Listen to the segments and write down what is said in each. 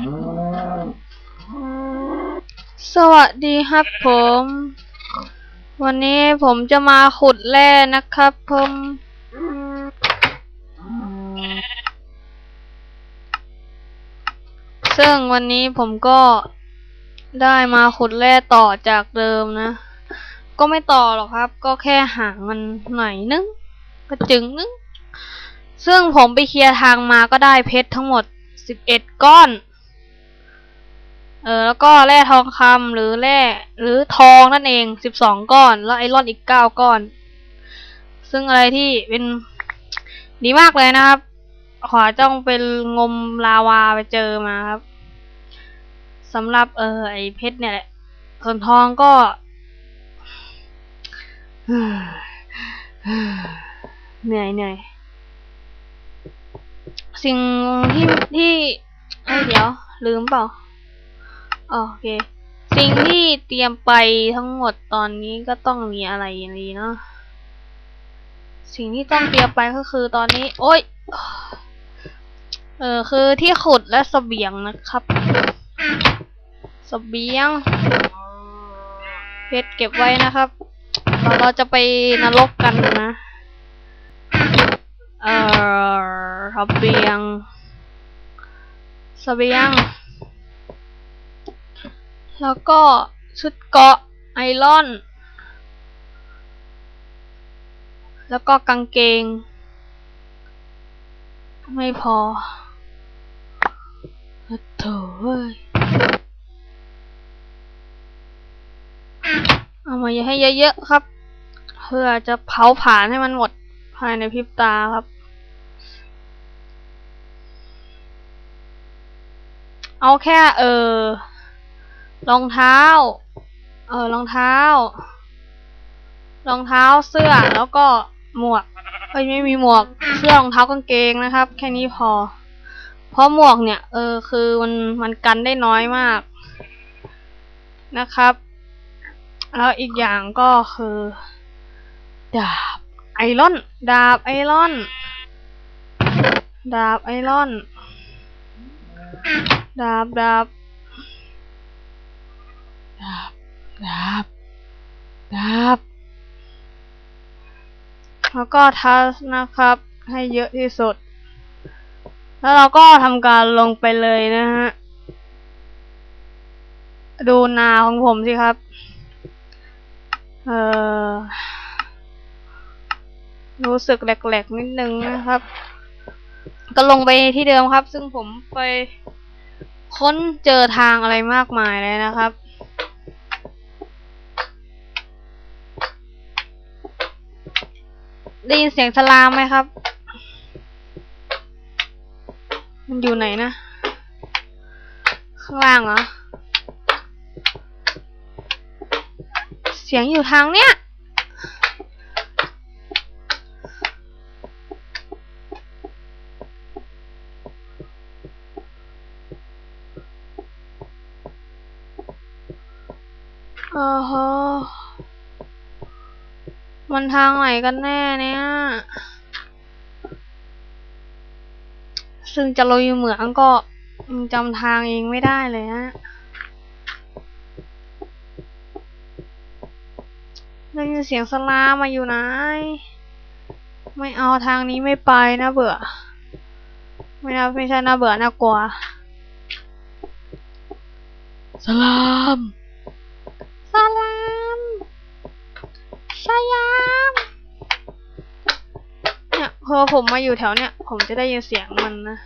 สวัสดีครับผม วันนี้ผมจะมาขุดแร่นะครับผมซึ่งวันนี้ผมก็ได้มาขุดแร่ต่อจากเดิมนะ ก็ไม่ต่อหรอกครับ ก็แค่ห่างมันหน่อยนึงก็จึงนึงซึ่งผมไปเคลียร์ทางมาก็ได้เพชรทั้งหมดสิบเอ็ดก้อน เออแล้วก็แร่ทองคำหรือแร่หรือทองนั่นเองสิบสองก้อน แล้วไอรอนอีกเก้าก้อน ซึ่งอะไรที่เป็นดีมากเลยนะครับขวาจ้องเป็นงมลาวาไปเจอมาครับสำหรับเออไอเพชรเนี่ยแหละส่วนทองก็เหนื่อยเหนื่อยสิ่งที่ที่เเดี๋ยวลืมเปล่า โอเค สิ่งที่เตรียมไปทั้งหมดตอนนี้ก็ต้องมีอะไรดีเนาะสิ่งที่ต้องเตรียมไปก็คือตอนนี้ โอ้ยเออคือที่ขุดและเสบียงนะครับเสบียงเพชรเก็บไว้นะครับเราเราจะไปนรกกันนะเอ่อเสบียงเสบียง แล้วก็ชุดเกาะไอรอน แล้วก็กางเกง ไม่พอโถ่เอ้ยเอามาให้เยอะๆครับ เพื่อจะเผาผลาญให้มันหมดภายในพริบตาครับ เอาแค่เออ รองเท้า เออรองเท้า รองเท้าเสื้อแล้วก็หมวกเอ้ยไม่มีหมวก เสื้อรองเท้ากางเกงนะครับ แค่นี้พอ เพราะหมวกเนี่ย เออ คือมันมันกันได้น้อยมากนะครับ แล้วอีกอย่างก็คือ ดาบไอรอน ดาบไอรอน ดาบไอรอน ดาบดาบ ดาบดาบดาบแล้วก็ทัสนะครับ ให้เยอะที่สุด แล้วเราก็ทำการลงไปเลยนะฮะ ดูนาของผมสิครับ เออรู้สึกแหลกๆนิดนึงนะครับ ก็ลงไปที่เดิมครับ ซึ่งผมไปค้นเจอทางอะไรมากมายเลยนะครับ ได้ยินเสียงสลามไหมครับ มันอยู่ไหนนะ ข้างล่างเหรอ เสียงอยู่ทางเนี้ยอ้โห มันทางไหนกันแน่เนี่ย ซึ่งจะลอยเหมืองก็ยังจำทางเองไม่ได้เลยฮะได้ยินเสียงสลามมาอยู่ไหน ไม่เอาทางนี้ไม่ไปนะเบื่อ ไม่นะไม่ใช่นะเบื่อน่ากลัว สลาม สลาม ชายามเนี่ยพอผมมาอยู่แถวเนี่ยผมจะได้ยินเสียงมันนะ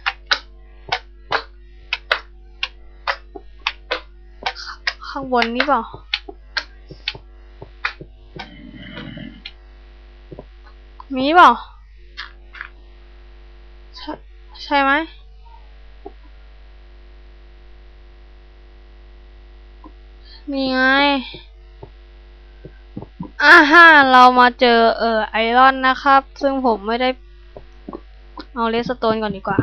ข้างบนนี้เปล่ามีเปล่าใช่ใช่ไหมนี่ไง อ่าฮะเรามาเจอเออไอรอนนะครับ ซึ่งผมไม่ได้ เอาเลสโตนก่อนดีกว่า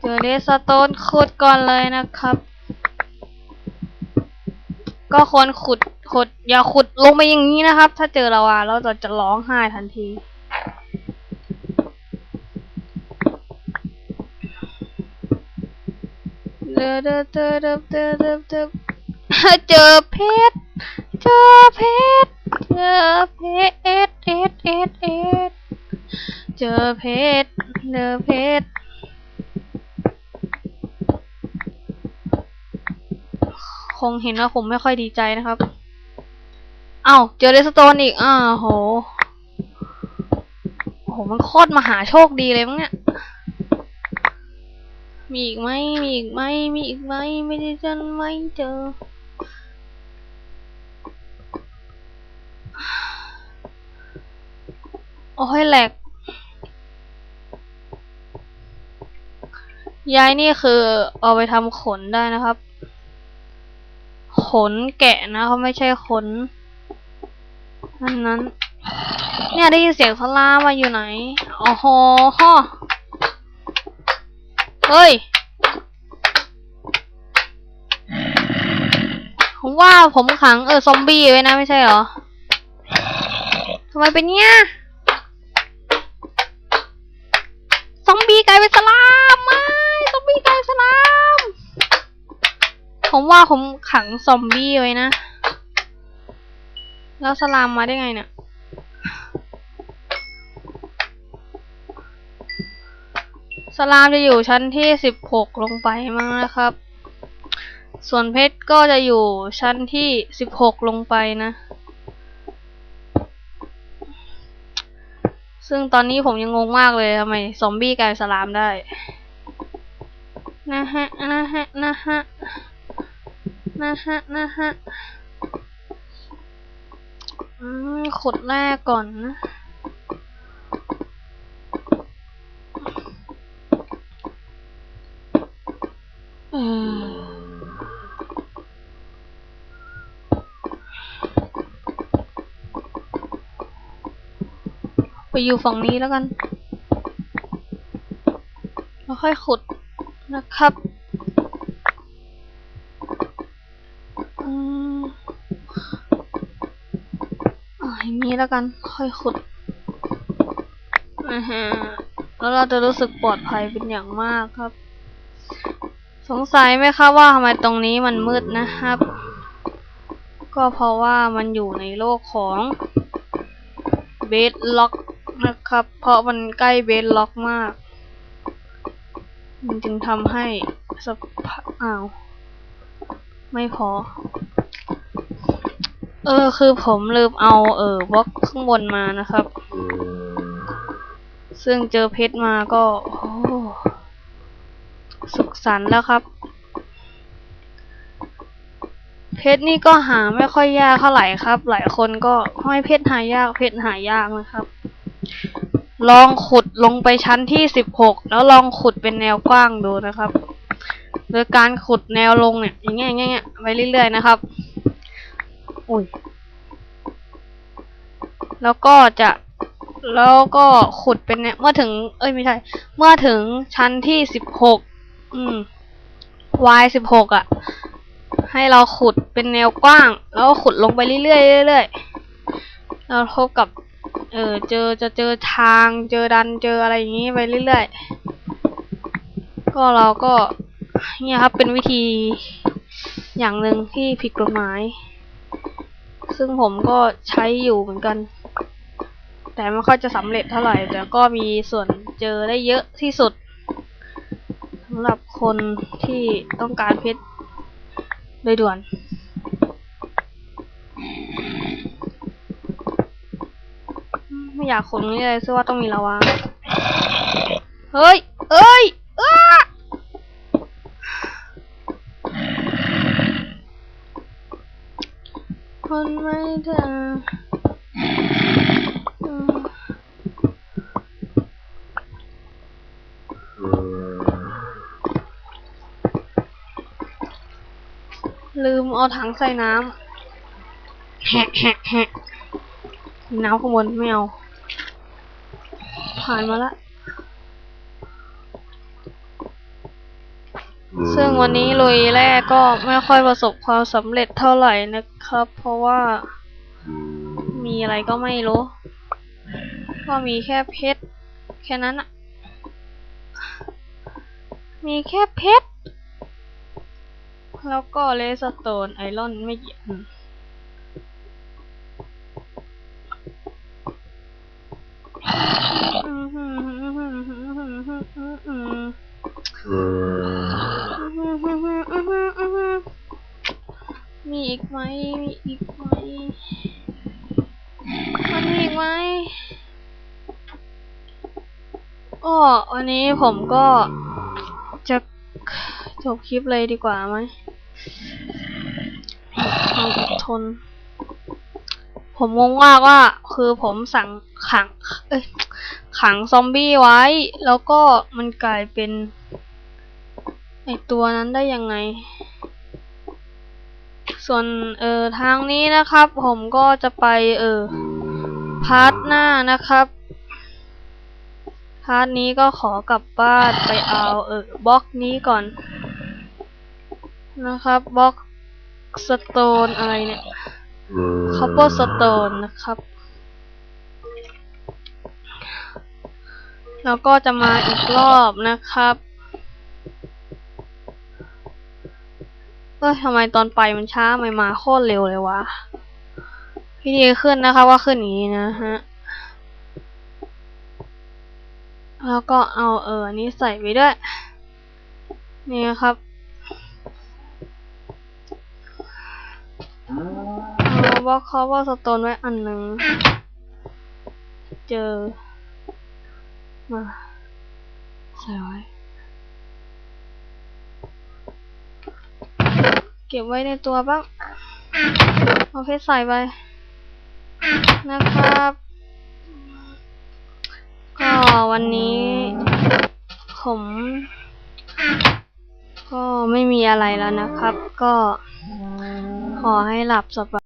เจอเลสโตนขุดก่อนเลยนะครับ ก็ควรขุดขุดอย่าขุดลงไปอย่างนี้นะครับ ถ้าเจอเราอะเราจะจะร้องไห้ทันทีอเด้อเด้อเด้อเด้อเด้อเด้อเด้อเจอเพชร เจอเพชรเจอเพชรเอ็ดเอ็ดเอ็ดเอ็ดเจอเพชรเจอเพชรคงเห็นว่าผมไม่ค่อยดีใจนะครับเอ้าเจอเรสโตนอีก อ้าวโหโอ้โห มันโคตรมหาโชคดีเลยมั้งเนี่ย มีอีกไหม มีอีกไหม มีอีกไหม ไม่ได้จันไม่เจอ โอ้ยแหลก ย้ายนี่คือเอาไปทำขนได้นะครับ ขนแกะนะเขาไม่ใช่ขนนั่นนั้น เนี่ยได้ยินเสียงสลามาอยู่ไหนอ้โหฮ่อเฮ้ยผมว่าผมขังเออซอมบี้ไว้นะไม่ใช่เหรอทำไมเป็นเนี้ย กลายเป็นสลามไม่ซอมบี้กลายเป็นสลาม ผมว่าผมขังซอมบี้ไว้นะ แล้วสลามมาได้ไงเนี่ย สลามจะอยู่ชั้นที่สิบหกลงไปมั้งนะครับ ส่วนเพชรก็จะอยู่ชั้นที่สิบหกลงไปนะ ซึ่งตอนนี้ผมยังงงมากเลยทำไมซอมบี้กลายสลามได้ นะฮะ นะฮะ นะฮะ นะฮะ นะฮะ อืมขดแรกก่อนนะ เออไป อยู่ฝั่งนี้แล้วกัน แล้วค่อยขุดนะครับอืมอ่าอย่างนี้แล้วกัน ค่อยขุดอ่าฮะแล้วเราจะรู้สึกปลอดภัยเป็นอย่างมากครับ สงสัยไหมครับว่าทำไมตรงนี้มันมืดนะครับ ก็เพราะว่ามันอยู่ในโลกของเบสล็อก นะครับ เพราะมันใกล้เบสล็อกมาก มันจึงทำให้สภาอ้าว ไม่พอ เออ คือผมลืมเอา เออบล็อกข้างบนมานะครับ ซึ่งเจอเพชรมาก็ โอ้สุขสันต์แล้วครับ เพชรนี่ก็หาไม่ค่อยยากเท่าไหร่ครับ หลายคนก็ห้อยเพชรหายากเพชรหายากนะครับ ลองขุดลงไปชั้นที่สิบหกแล้วลองขุดเป็นแนวกว้างดูนะครับ โดยการขุดแนวลงเนี่ย อย่างเงี้ยอย่างเงี้ยไปเรื่อยๆนะครับ อุ้ยแล้วก็จะแล้วก็ขุดเป็นเนี่ยเมื่อถึง เอ้ยไม่ใช่ เมื่อถึงชั้นที่สิบหกอืม y สิบหกอะ ให้เราขุดเป็นแนวกว้าง แล้วขุดลงไปเรื่อยๆเรื่อยๆเราพบกับ เออเจอจะเจอทางเจอดันเจออะไรอย่างนี้ไปเรื่อยๆ ก็เราก็เนี่ยครับเป็นวิธีอย่างหนึ่งที่ผิดกฎหมาย ซึ่งผมก็ใช้อยู่เหมือนกัน แต่ไม่ค่อยจะสำเร็จเท่าไหร่ แต่ก็มีส่วนเจอได้เยอะที่สุดสำหรับคนที่ต้องการเพชรโดยด่วน ไม่อยากขนนี่เลยซึ่งว่าต้องมีระวังเฮ้ย เอ้ยอ้าคนไม่เธอลืมเอาถังใส่น้ำแฮะแฮะแฮะน้ำข้างบนไม่เอา ผ่านมาละ ซึ่งวันนี้ลุยแรกก็ไม่ค่อยประสบความสำเร็จเท่าไหร่นะครับ เพราะว่ามีอะไรก็ไม่รู้ ก็มีแค่เพชร แค่นั้นอะมีแค่เพชร แล้วก็เลสโตนไอรอนไม่เกี่ยวอืม มีอีกไหม มีอีกไหม มันมีอีกไหมอ้อวันนี้ผมก็จะจบคลิปเลยดีกว่าไหมความอดทน ผมงงมากว่าคือผมสั่งขัง เอ้ยขังซอมบี้ไว้ แล้วก็มันกลายเป็นไอตัวนั้นได้ยังไง ส่วนเออทางนี้นะครับ ผมก็จะไปเออพาร์ทหน้านะครับพาร์ทนี้ก็ขอกลับบ้านไปเอาเออบล็อกนี้ก่อน นะครับบล็อกสโตนอะไรเนี่ย คอปเปอร์สโตนนะครับ แล้วก็จะมาอีกรอบนะครับเอ้ยทำไมตอนไปมันช้าไม่มาโคตรเร็วเลยวะวิธีขึ้นนะคะว่าขึ้นอย่างนี้นะฮะ แล้วก็เอาเออนี้ใส่ไปด้วย นี่ครับ บล็อกคอว่าสโตนไว้อันหนึ่ง เจอ มาใส่ไว้ เก็บไว้ในตัวบ้าง เอาเพชรใส่ไป นะครับ ก็วันนี้ผมก็ไม่มีอะไรแล้วนะครับ ก็ขอให้หลับสบาย